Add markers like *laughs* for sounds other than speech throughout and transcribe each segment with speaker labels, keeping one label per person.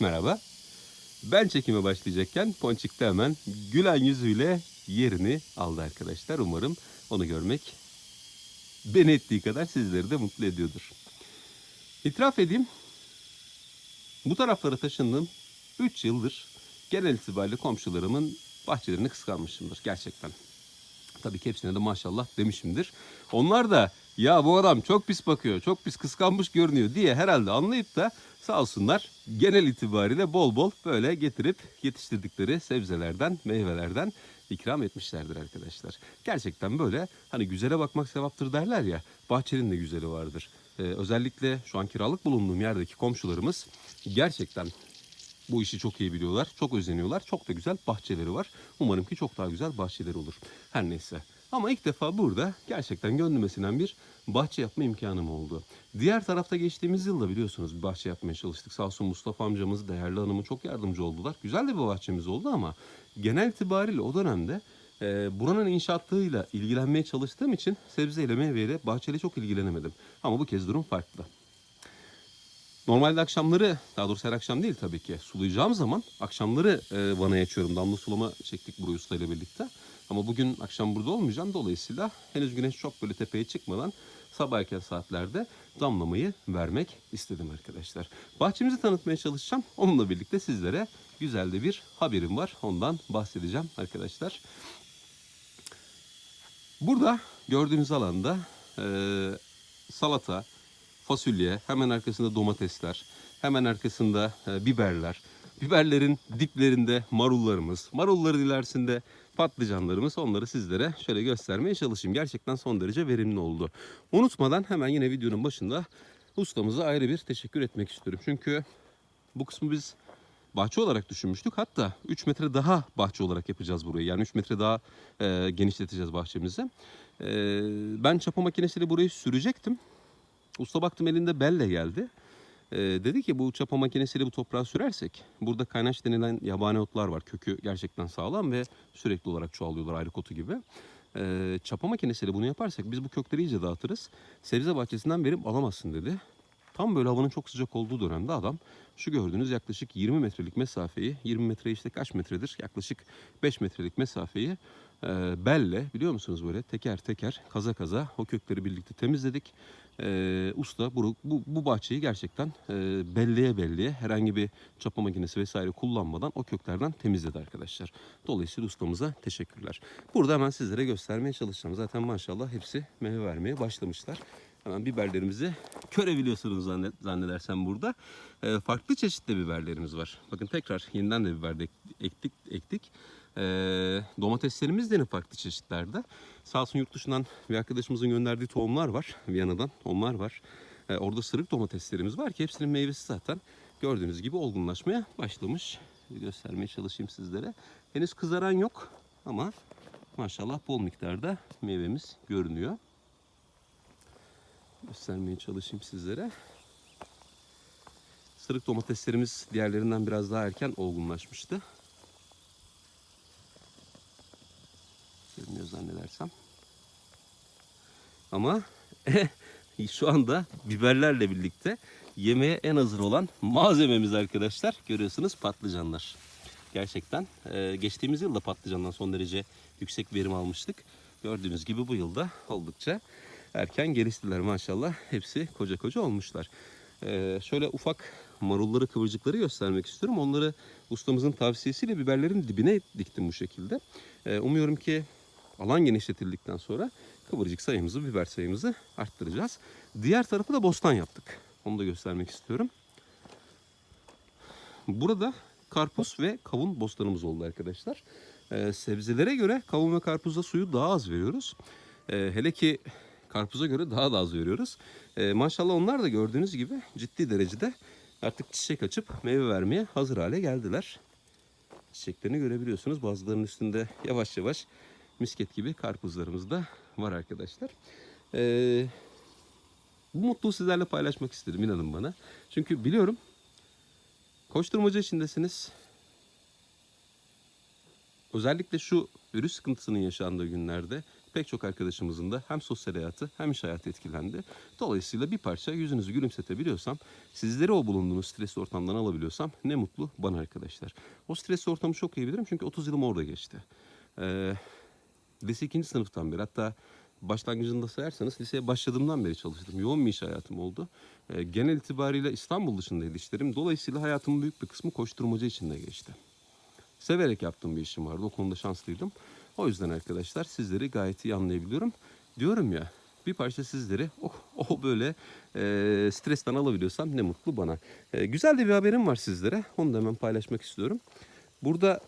Speaker 1: Merhaba. Ben çekime başlayacakken Ponçik de hemen gülen yüzüyle yerini aldı arkadaşlar. Umarım onu görmek beni ettiği kadar sizleri de mutlu ediyordur. İtiraf edeyim. Bu taraflara taşındığım 3 yıldır genel itibariyle komşularımın bahçelerini kıskanmışımdır gerçekten. Tabii ki hepsine de maşallah demişimdir. Onlar da ya bu adam çok pis bakıyor, çok pis kıskanmış görünüyor diye herhalde anlayıp da sağ olsunlar genel itibariyle bol bol böyle getirip yetiştirdikleri sebzelerden, meyvelerden ikram etmişlerdir arkadaşlar. Gerçekten böyle hani güzele bakmak sevaptır derler ya bahçenin de güzeli vardır. Ee, özellikle şu an kiralık bulunduğum yerdeki komşularımız gerçekten bu işi çok iyi biliyorlar. Çok özeniyorlar. Çok da güzel bahçeleri var. Umarım ki çok daha güzel bahçeleri olur. Her neyse. Ama ilk defa burada gerçekten gönlüme sinen bir bahçe yapma imkanım oldu. Diğer tarafta geçtiğimiz yılda biliyorsunuz bir bahçe yapmaya çalıştık. Sağ olsun Mustafa amcamız, değerli hanımı çok yardımcı oldular. Güzel de bir bahçemiz oldu ama genel itibariyle o dönemde e, buranın inşaatıyla ilgilenmeye çalıştığım için sebzeyle, meyveyle, bahçeyle çok ilgilenemedim. Ama bu kez durum farklı. Normalde akşamları, daha doğrusu her akşam değil tabii ki. Sulayacağım zaman akşamları e, vanaya açıyorum. Damla sulama çektik burayı ustayla birlikte. Ama bugün akşam burada olmayacağım. Dolayısıyla henüz güneş çok böyle tepeye çıkmadan sabah erken saatlerde damlamayı vermek istedim arkadaşlar. Bahçemizi tanıtmaya çalışacağım. Onunla birlikte sizlere güzel de bir haberim var. Ondan bahsedeceğim arkadaşlar. Burada gördüğünüz alanda e, salata, fasulye, hemen arkasında domatesler, hemen arkasında e, biberler. Biberlerin diplerinde marullarımız, marulların ilerisinde patlıcanlarımız. Onları sizlere şöyle göstermeye çalışayım. Gerçekten son derece verimli oldu. Unutmadan hemen yine videonun başında ustamıza ayrı bir teşekkür etmek istiyorum. Çünkü bu kısmı biz bahçe olarak düşünmüştük. Hatta 3 metre daha bahçe olarak yapacağız burayı. Yani 3 metre daha e, genişleteceğiz bahçemizi. E, ben çapa makinesiyle burayı sürecektim. Usta baktım elinde belle geldi. Ee, dedi ki bu çapa makinesiyle bu toprağı sürersek burada kaynaş denilen yabani otlar var. Kökü gerçekten sağlam ve sürekli olarak çoğalıyorlar ayrık otu gibi. Ee, çapa makinesiyle bunu yaparsak biz bu kökleri iyice dağıtırız. Sebze bahçesinden verim alamazsın dedi. Tam böyle havanın çok sıcak olduğu dönemde adam şu gördüğünüz yaklaşık 20 metrelik mesafeyi, 20 metre işte kaç metredir? Yaklaşık 5 metrelik mesafeyi e, belle biliyor musunuz böyle teker teker kaza kaza o kökleri birlikte temizledik. E, usta bu, bu, bu bahçeyi gerçekten e, belleye belleye herhangi bir çapa makinesi vesaire kullanmadan o köklerden temizledi arkadaşlar. Dolayısıyla ustamıza teşekkürler. Burada hemen sizlere göstermeye çalışacağım. Zaten maşallah hepsi meyve vermeye başlamışlar. Hemen biberlerimizi görebiliyorsunuz zannet, zannedersem burada. E, farklı çeşitli biberlerimiz var. Bakın tekrar yeniden de biber de ektik. ektik. E, domateslerimiz de farklı çeşitlerde. Sağ olsun yurt dışından bir arkadaşımızın gönderdiği tohumlar var. Viyana'dan onlar var. E, orada sırık domateslerimiz var ki hepsinin meyvesi zaten gördüğünüz gibi olgunlaşmaya başlamış. Göstermeye çalışayım sizlere. Henüz kızaran yok ama maşallah bol miktarda meyvemiz görünüyor göstermeye çalışayım sizlere. Sırık domateslerimiz diğerlerinden biraz daha erken olgunlaşmıştı. Görünüyor zannedersem. Ama *laughs* şu anda biberlerle birlikte yemeğe en hazır olan malzememiz arkadaşlar. Görüyorsunuz patlıcanlar. Gerçekten e, geçtiğimiz yılda patlıcandan son derece yüksek verim almıştık. Gördüğünüz gibi bu yılda oldukça erken geliştiler maşallah. Hepsi koca koca olmuşlar. Ee, şöyle ufak marulları kıvırcıkları göstermek istiyorum. Onları ustamızın tavsiyesiyle biberlerin dibine diktim bu şekilde. Ee, umuyorum ki alan genişletildikten sonra kıvırcık sayımızı, biber sayımızı arttıracağız. Diğer tarafı da bostan yaptık. Onu da göstermek istiyorum. Burada karpuz ve kavun bostanımız oldu arkadaşlar. Ee, sebzelere göre kavun ve karpuzda suyu daha az veriyoruz. Ee, hele ki karpuza göre daha da az veriyoruz. Ee, maşallah onlar da gördüğünüz gibi ciddi derecede artık çiçek açıp meyve vermeye hazır hale geldiler. Çiçeklerini görebiliyorsunuz. Bazılarının üstünde yavaş yavaş misket gibi karpuzlarımız da var arkadaşlar. Ee, bu mutluluğu sizlerle paylaşmak istedim inanın bana. Çünkü biliyorum koşturmaca içindesiniz. Özellikle şu virüs sıkıntısının yaşandığı günlerde pek çok arkadaşımızın da hem sosyal hayatı hem iş hayatı etkilendi. Dolayısıyla bir parça yüzünüzü gülümsetebiliyorsam, sizleri o bulunduğunuz stresli ortamdan alabiliyorsam ne mutlu bana arkadaşlar. O stresli ortamı çok iyi bilirim çünkü 30 yılım orada geçti. Ee, lise 2. sınıftan beri hatta başlangıcında sayarsanız liseye başladığımdan beri çalıştım. Yoğun bir iş hayatım oldu. Ee, genel itibariyle İstanbul dışındaydı işlerim. Dolayısıyla hayatımın büyük bir kısmı koşturmaca içinde geçti. Severek yaptığım bir işim vardı. O konuda şanslıydım. O yüzden arkadaşlar sizleri gayet iyi anlayabiliyorum. Diyorum ya bir parça sizleri oh, *laughs* oh böyle e, stresten alabiliyorsam ne mutlu bana. E, güzel de bir haberim var sizlere. Onu da hemen paylaşmak istiyorum. Burada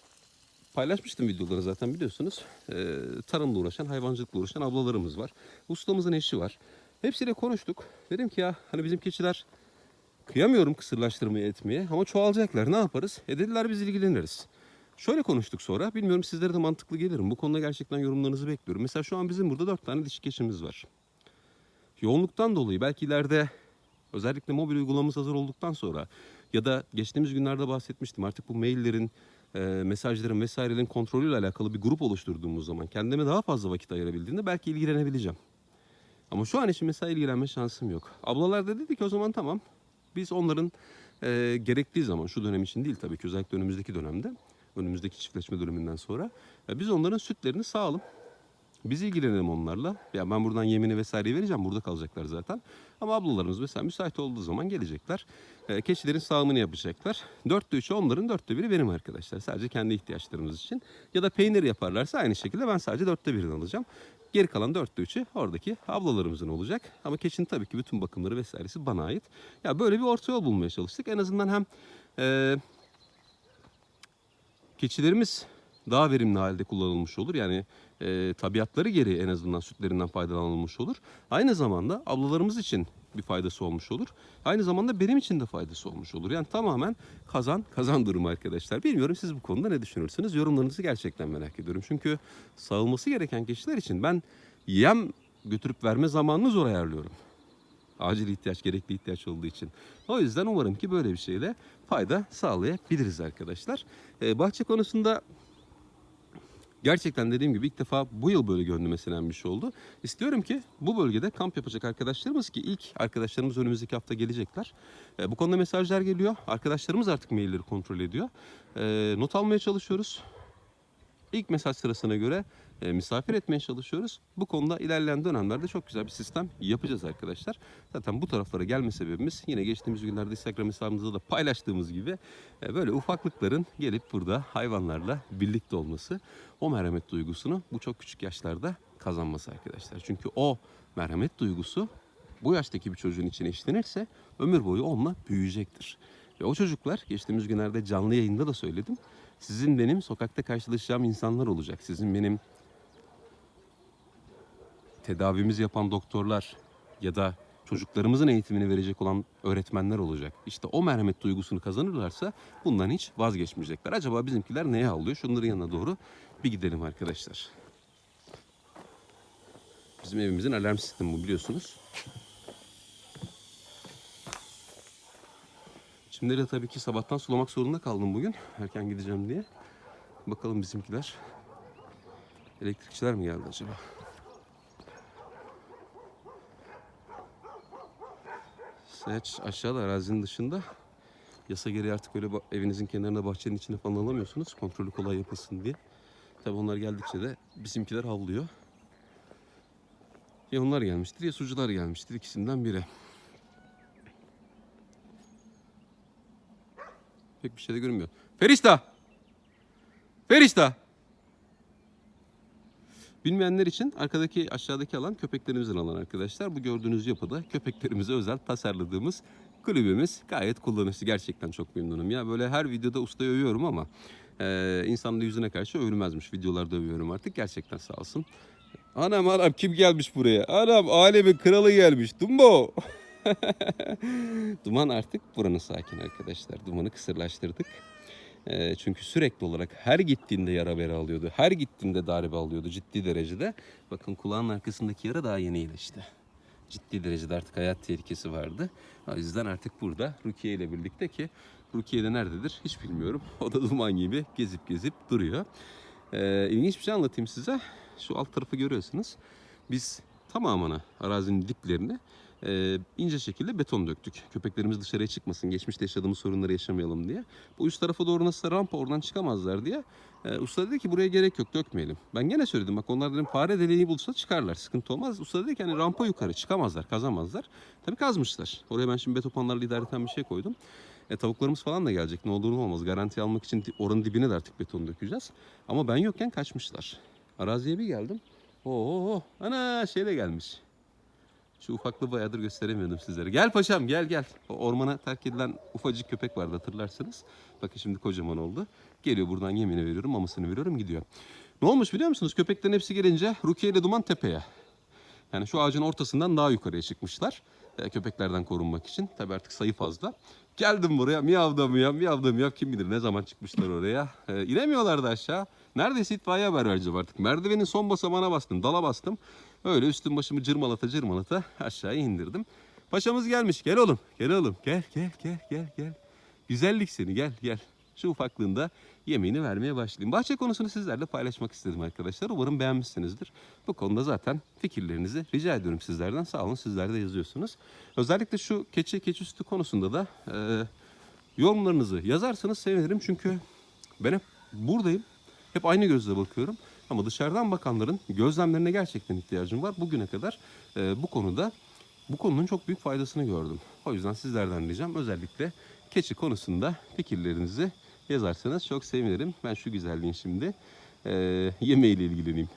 Speaker 1: paylaşmıştım videoları zaten biliyorsunuz. E, tarımla uğraşan, hayvancılıkla uğraşan ablalarımız var. Ustamızın eşi var. Hepsiyle konuştuk. Dedim ki ya hani bizim keçiler kıyamıyorum kısırlaştırmaya etmeye ama çoğalacaklar ne yaparız? E dediler biz ilgileniriz. Şöyle konuştuk sonra. Bilmiyorum sizlere de mantıklı gelir mi? Bu konuda gerçekten yorumlarınızı bekliyorum. Mesela şu an bizim burada dört tane dişi keçimiz var. Yoğunluktan dolayı belki ileride özellikle mobil uygulamamız hazır olduktan sonra ya da geçtiğimiz günlerde bahsetmiştim artık bu maillerin, e, mesajların vesairelerin kontrolüyle alakalı bir grup oluşturduğumuz zaman kendime daha fazla vakit ayırabildiğinde belki ilgilenebileceğim. Ama şu an için mesela ilgilenme şansım yok. Ablalar da dedi ki o zaman tamam biz onların e, gerektiği zaman şu dönem için değil tabii ki özellikle önümüzdeki dönemde önümüzdeki çiftleşme döneminden sonra e, biz onların sütlerini sağalım. Biz ilgilenelim onlarla. Ya ben buradan yemini vesaireyi vereceğim. Burada kalacaklar zaten. Ama ablalarımız mesela müsait olduğu zaman gelecekler. E, keçilerin sağımını yapacaklar. Dörtte üçü onların, dörtte biri benim arkadaşlar. Sadece kendi ihtiyaçlarımız için. Ya da peynir yaparlarsa aynı şekilde ben sadece dörtte birini alacağım. Geri kalan dörtte üçü oradaki ablalarımızın olacak. Ama keçinin tabii ki bütün bakımları vesairesi bana ait. Ya böyle bir orta yol bulmaya çalıştık. En azından hem e, keçilerimiz daha verimli halde kullanılmış olur. Yani e, tabiatları geri en azından sütlerinden faydalanılmış olur. Aynı zamanda ablalarımız için bir faydası olmuş olur. Aynı zamanda benim için de faydası olmuş olur. Yani tamamen kazan kazan durumu arkadaşlar. Bilmiyorum siz bu konuda ne düşünürsünüz? Yorumlarınızı gerçekten merak ediyorum. Çünkü sağılması gereken keçiler için ben yem götürüp verme zamanını zor ayarlıyorum. Acil ihtiyaç, gerekli ihtiyaç olduğu için. O yüzden umarım ki böyle bir şeyle fayda sağlayabiliriz arkadaşlar. Ee, bahçe konusunda gerçekten dediğim gibi ilk defa bu yıl böyle gönlüme sinen şey oldu. İstiyorum ki bu bölgede kamp yapacak arkadaşlarımız ki ilk arkadaşlarımız önümüzdeki hafta gelecekler. Ee, bu konuda mesajlar geliyor. Arkadaşlarımız artık mailleri kontrol ediyor. Ee, not almaya çalışıyoruz. İlk mesaj sırasına göre e, misafir etmeye çalışıyoruz. Bu konuda ilerleyen dönemlerde çok güzel bir sistem yapacağız arkadaşlar. Zaten bu taraflara gelme sebebimiz yine geçtiğimiz günlerde Instagram hesabımızda da paylaştığımız gibi e, böyle ufaklıkların gelip burada hayvanlarla birlikte olması, o merhamet duygusunu bu çok küçük yaşlarda kazanması arkadaşlar. Çünkü o merhamet duygusu bu yaştaki bir çocuğun içine işlenirse ömür boyu onunla büyüyecektir. Ve o çocuklar geçtiğimiz günlerde canlı yayında da söyledim. Sizin benim sokakta karşılaşacağım insanlar olacak. Sizin benim tedavimizi yapan doktorlar ya da çocuklarımızın eğitimini verecek olan öğretmenler olacak. İşte o merhamet duygusunu kazanırlarsa bundan hiç vazgeçmeyecekler. Acaba bizimkiler neye alıyor? Şunların yanına doğru bir gidelim arkadaşlar. Bizim evimizin alarm sistemi bu biliyorsunuz. Çimleri tabii ki sabahtan sulamak zorunda kaldım bugün. Erken gideceğim diye. Bakalım bizimkiler. Elektrikçiler mi geldi acaba? Sayaç aşağıda arazinin dışında. Yasa gereği artık öyle evinizin kenarında bahçenin içine falan alamıyorsunuz. Kontrolü kolay yapılsın diye. Tabii onlar geldikçe de bizimkiler havlıyor. Ya onlar gelmiştir ya sucular gelmiştir. ikisinden biri. Pek bir şey de görünmüyor. Ferista! Ferista! Bilmeyenler için arkadaki aşağıdaki alan köpeklerimizin alan arkadaşlar. Bu gördüğünüz yapıda köpeklerimize özel tasarladığımız kulübemiz gayet kullanışlı. Gerçekten çok memnunum ya. Böyle her videoda ustayı övüyorum ama e, insanın yüzüne karşı övülmezmiş. Videolarda övüyorum artık. Gerçekten sağ olsun. Anam anam kim gelmiş buraya? Anam alemin kralı gelmiş. Dumbo. *laughs* Duman artık buranın sakin arkadaşlar. Dumanı kısırlaştırdık. Ee, çünkü sürekli olarak her gittiğinde yara bere alıyordu. Her gittiğinde darbe alıyordu ciddi derecede. Bakın kulağın arkasındaki yara daha yeni iyileşti. Ciddi derecede artık hayat tehlikesi vardı. O yüzden artık burada Rukiye ile birlikte ki Rukiye de nerededir hiç bilmiyorum. *laughs* O da duman gibi gezip gezip duruyor. Ee, ilginç bir şey anlatayım size. Şu alt tarafı görüyorsunuz. Biz tamamını arazinin diplerini e, ince şekilde beton döktük. Köpeklerimiz dışarıya çıkmasın, geçmişte yaşadığımız sorunları yaşamayalım diye. Bu üst tarafa doğru nasıl rampa oradan çıkamazlar diye. E, usta dedi ki buraya gerek yok dökmeyelim. Ben gene söyledim bak onlar dedim fare deliği bulsa çıkarlar sıkıntı olmaz. Usta dedi ki hani rampa yukarı çıkamazlar kazamazlar. Tabii kazmışlar. Oraya ben şimdi betopanlarla idareten bir şey koydum. E, tavuklarımız falan da gelecek. Ne olur ne olmaz. Garanti almak için oranın dibine de artık beton dökeceğiz. Ama ben yokken kaçmışlar. Araziye bir geldim. Oo, ana şey de gelmiş. Şu ufaklığı bayağıdır gösteremiyordum sizlere. Gel paşam gel gel. O ormana terk edilen ufacık köpek vardı hatırlarsınız. Bakın şimdi kocaman oldu. Geliyor buradan yemini veriyorum, mamasını veriyorum gidiyor. Ne olmuş biliyor musunuz? Köpeklerin hepsi gelince Rukiye ile Duman tepeye. Yani şu ağacın ortasından daha yukarıya çıkmışlar. e, köpeklerden korunmak için. Tabii artık sayı fazla. Geldim buraya miyavda miyav miyavda miyav kim bilir ne zaman çıkmışlar oraya. E, inemiyorlardı aşağı. Neredeyse itfaiye haber vereceğim artık. Merdivenin son basamağına bastım, dala bastım. Öyle üstüm başımı cırmalata cırmalata aşağıya indirdim. Paşamız gelmiş. Gel oğlum. Gel oğlum. Gel gel gel gel gel. Güzellik seni gel gel. Şu ufaklığında yemeğini vermeye başlayayım. Bahçe konusunu sizlerle paylaşmak istedim arkadaşlar. Umarım beğenmişsinizdir. Bu konuda zaten fikirlerinizi rica ediyorum sizlerden. Sağ olun sizler de yazıyorsunuz. Özellikle şu keçi keçi sütü konusunda da e, yorumlarınızı yazarsanız sevinirim. Çünkü ben hep buradayım. Hep aynı gözle bakıyorum. Ama dışarıdan bakanların gözlemlerine gerçekten ihtiyacım var. Bugüne kadar e, bu konuda bu konunun çok büyük faydasını gördüm. O yüzden sizlerden ricam özellikle keçi konusunda fikirlerinizi yazarsanız çok sevinirim. Ben şu güzelliğin şimdi e, yemeğiyle ilgileneyim.